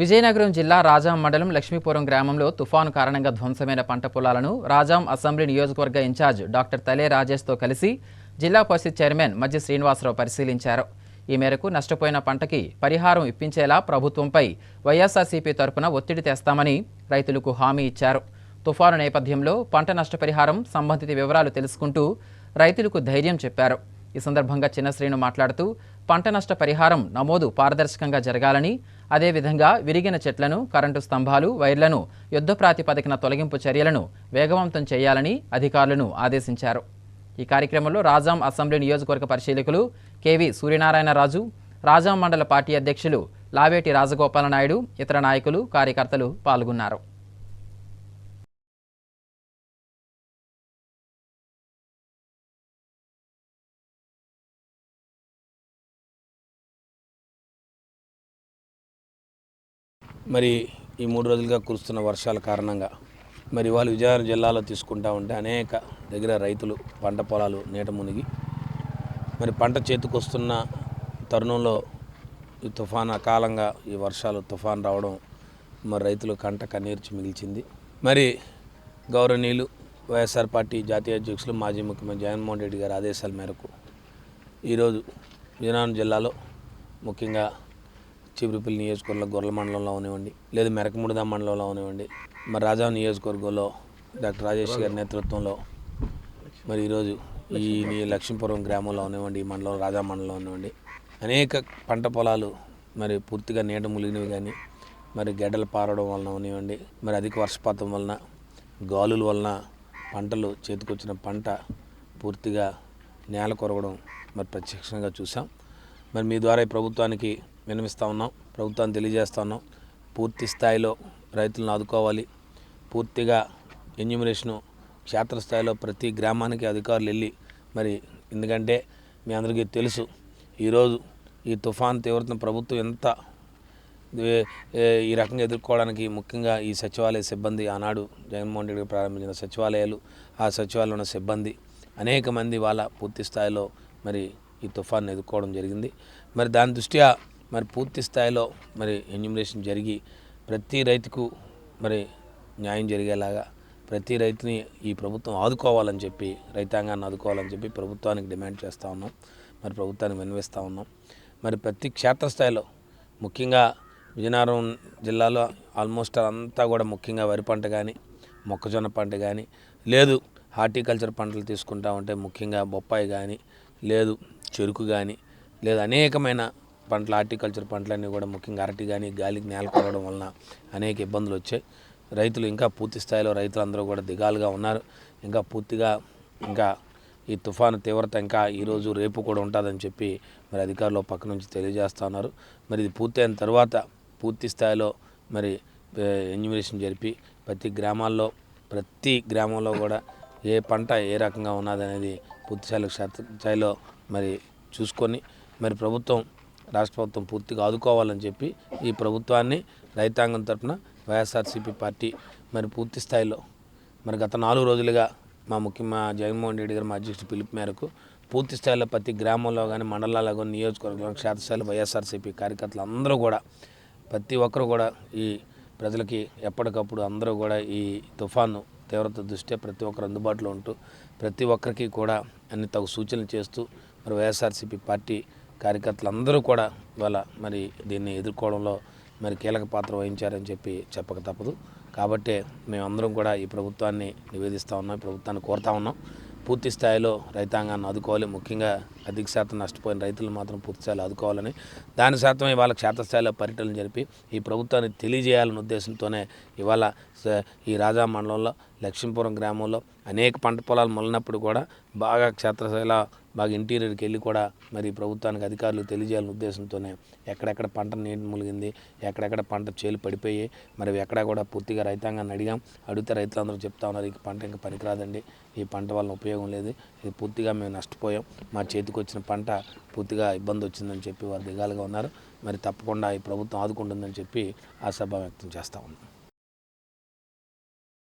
విజయనగరం జిల్లా రాజాం మండలం లక్ష్మీపురం గ్రామంలో తుఫాను కారణంగా ధ్వంసమైన పంట పొలాలను రాజాం అసెంబ్లీ నియోజకవర్గ ఇన్ఛార్జ్ డాక్టర్ తలే రాజేష్తో కలిసి జిల్లా పరిషత్ చైర్మన్ మధ్య శ్రీనివాసరావు పరిశీలించారు. ఈ మేరకు నష్టపోయిన పంటకి పరిహారం ఇప్పించేలా ప్రభుత్వంపై వైఎస్ఆర్సీపీ తరపున ఒత్తిడి తెస్తామని రైతులకు హామీ ఇచ్చారు. తుఫాను నేపథ్యంలో పంట నష్టపరిహారం సంబంధిత వివరాలు తెలుసుకుంటూ రైతులకు ధైర్యం చెప్పారు. ఈ సందర్భంగా చిన్న శ్రీను మాట్లాడుతూ పంట నష్ట పరిహారం నమోదు పారదర్శకంగా జరగాలని అదేవిధంగా విరిగిన చెట్లను కరెంటు స్తంభాలు వైర్లను యుద్ధ ప్రాతిపదికన తొలగింపు చర్యలను వేగవంతం చేయాలని అధికారులను ఆదేశించారు. ఈ కార్యక్రమంలో రాజాం అసెంబ్లీ నియోజకవర్గ పరిశీలకులు కెవి సూర్యనారాయణరాజు రాజాం మండల పార్టీ అధ్యక్షులు లావేటి రాజగోపాల నాయుడు ఇతర నాయకులు కార్యకర్తలు పాల్గొన్నారు. మరి ఈ మూడు రోజులుగా కురుస్తున్న వర్షాల కారణంగా మరి వాళ్ళు విజయనగరం జిల్లాలో తీసుకుంటా ఉంటే అనేక దగ్గర రైతులు పంట పొలాలు నీట మునిగి మరి పంట చేతికొస్తున్న తరుణంలో ఈ తుఫాన్ అకాలంగా ఈ వర్షాలు తుఫాన్ రావడం మరి రైతులు కంట కన్నీర్చి మిగిల్చింది. మరి గౌరవనీయులు వైఎస్ఆర్ పార్టీ జాతీయ అధ్యక్షులు మాజీ ముఖ్యమంత్రి జగన్మోహన్ రెడ్డి గారి ఆదేశాల మేరకు ఈరోజు విజయనగరం జిల్లాలో ముఖ్యంగా చిబ్రిపల్లి నియోజకవర్గంలో గొర్రెల మండలంలో అవనివ్వండి లేదా మెరకముడిదా మండలంలో అవనివ్వండి. మరి రాజా నియోజకవర్గంలో డాక్టర్ రాజేష్ గారి నేతృత్వంలో మరి ఈరోజు ఈ లక్ష్మీపురం గ్రామంలో అవనివ్వండి ఈ మండలం రాజా మండలంలో అవనివ్వండి. అనేక పంట పొలాలు మరి పూర్తిగా నీట ములిగినవి కానీ మరి గడ్డలు పారడం వలన అవనివ్వండి మరి అధిక వర్షపాతం వలన గాలుల వలన పంటలు చేతికొచ్చిన పంట పూర్తిగా నేల కొరవడం మరి ప్రత్యక్షంగా చూసాం మరి మీ ద్వారా ఈ ప్రభుత్వానికి విన్నవిస్తూ ఉన్నాం. ప్రభుత్వాన్ని తెలియజేస్తూ ఉన్నాం. పూర్తి స్థాయిలో రైతులను ఆదుకోవాలి. పూర్తిగా ఎన్యూమినేషను క్షేత్రస్థాయిలో ప్రతి గ్రామానికి అధికారులు వెళ్ళి మరి ఎందుకంటే మీ అందరికీ తెలుసు ఈరోజు ఈ తుఫాన్ తీవ్రతను ప్రభుత్వం ఎంత ఈ రకంగా ఎదుర్కోవడానికి ముఖ్యంగా ఈ సచివాలయ సిబ్బంది ఆనాడు జగన్మోహన్ రెడ్డి ప్రారంభించిన సచివాలయాలు ఆ సచివాలయంలో ఉన్న సిబ్బంది అనేక మంది వాళ్ళ పూర్తి స్థాయిలో మరి ఈ తుఫాన్ ఎదుర్కోవడం జరిగింది. మరి దాని దృష్ట్యా మరి పూర్తి స్థాయిలో మరి ఎన్యూమరేషన్ జరిగి ప్రతి రైతుకు మరి న్యాయం జరిగేలాగా ప్రతి రైతుని ఈ ప్రభుత్వం ఆదుకోవాలని చెప్పి రైతాంగాన్ని ఆదుకోవాలని చెప్పి ప్రభుత్వానికి డిమాండ్ చేస్తూ ఉన్నాం. మరి ప్రభుత్వానికి విన్నవిస్తూ ఉన్నాం. మరి ప్రతి క్షేత్రస్థాయిలో ముఖ్యంగా విజయనగరం జిల్లాలో ఆల్మోస్ట్ అంతా కూడా ముఖ్యంగా వరి పంట కానీ మొక్కజొన్న పంట కానీ లేదు హార్టికల్చర్ పంటలు తీసుకుంటా ఉంటే ముఖ్యంగా బొప్పాయి కానీ లేదు చెరుకు కానీ లేదు అనేకమైన పంటలు హార్టికల్చర్ పంటలన్నీ కూడా ముఖ్యంగా అరటి కానీ గాలికి నేల కొరవడం వలన అనేక ఇబ్బందులు వచ్చాయి. రైతులు ఇంకా పూర్తి స్థాయిలో రైతులందరూ కూడా దిగాలుగా ఉన్నారు. ఇంకా పూర్తిగా ఇంకా ఈ తుఫాను తీవ్రత ఇంకా ఈరోజు రేపు కూడా ఉంటుందని చెప్పి మరి అధికారులు పక్క నుంచి తెలియజేస్తా ఉన్నారు. మరి ఇది పూర్తయిన తర్వాత పూర్తి స్థాయిలో మరి ఎన్యూమరేషన్ జరిపి ప్రతి గ్రామాల్లో ప్రతి గ్రామంలో కూడా ఏ పంట ఏ రకంగా ఉన్నది అనేది పూర్తి స్థాయిలో క్షేత్ర స్థాయిలో మరి చూసుకొని మరి ప్రభుత్వం రాష్ట్ర ప్రభుత్వం పూర్తిగా ఆదుకోవాలని చెప్పి ఈ ప్రభుత్వాన్ని రైతాంగం తరఫున వైఎస్ఆర్సీపీ పార్టీ మరి పూర్తి స్థాయిలో మరి గత నాలుగు రోజులుగా మా ముఖ్య మా జగన్మోహన్ రెడ్డి గారు మా అధ్యక్షుడు పిలుపు మేరకు పూర్తి స్థాయిలో ప్రతి గ్రామంలో కానీ మండలాల్లో కానీ నియోజకవర్గంలో క్షేత్రస్థాయిలో వైఎస్ఆర్సీపీ కార్యకర్తలు అందరూ కూడా ప్రతి ఒక్కరు కూడా ఈ ప్రజలకి ఎప్పటికప్పుడు అందరూ కూడా ఈ తుఫాను తీవ్రత దృష్ట్యా ప్రతి ఒక్కరు అందుబాటులో ఉంటూ ప్రతి ఒక్కరికి కూడా అన్ని తగు సూచనలు చేస్తూ మరి వైఎస్ఆర్సీపీ పార్టీ కార్యకర్తలు అందరూ కూడా ఇవాళ మరి దీన్ని ఎదుర్కోవడంలో మరి కీలక పాత్ర వహించారని చెప్పి చెప్పక తప్పదు. కాబట్టే మేమందరం కూడా ఈ ప్రభుత్వాన్ని నివేదిస్తూ ఉన్నాం ఈ ప్రభుత్వాన్ని కోరుతా ఉన్నాం. పూర్తి స్థాయిలో రైతాంగాన్ని ఆదుకోవాలి. ముఖ్యంగా అధిక శాతం నష్టపోయిన రైతులు మాత్రం పూర్తి స్థాయిలో ఆదుకోవాలని దాని శాతం ఇవాళ క్షేత్రస్థాయిలో పర్యటనలు జరిపి ఈ ప్రభుత్వాన్ని తెలియజేయాలనే ఉద్దేశంతోనే ఇవాళ స- ఈ రాజా మండలంలో లక్ష్మీపురం గ్రామంలో అనేక పంట పొలాలు మొలినప్పుడు కూడా బాగా క్షేత్రశైల బాగా ఇంటీరియర్కి వెళ్ళి కూడా మరి ప్రభుత్వానికి అధికారులు తెలియజేయాలని ఉద్దేశంతోనే ఎక్కడెక్కడ పంట నీటి ములిగింది ఎక్కడెక్కడ పంట చేలు పడిపోయి మరి ఎక్కడ కూడా పూర్తిగా రైతాంగాన్ని అడిగాం. అడిగితే రైతులందరూ చెప్తా ఉన్నారు ఈ పంట ఇంకా పనికిరాదండి ఈ పంట వల్ల ఉపయోగం లేదు ఇది పూర్తిగా మేము నష్టపోయాం మా చేతికి వచ్చిన పంట పూర్తిగా ఇబ్బంది వచ్చిందని చెప్పి వారు దిగాలుగా ఉన్నారు. మరి తప్పకుండా ఈ ప్రభుత్వం ఆదుకుంటుందని చెప్పి ఆశాభావం వ్యక్తం చేస్తా ఉన్నాం.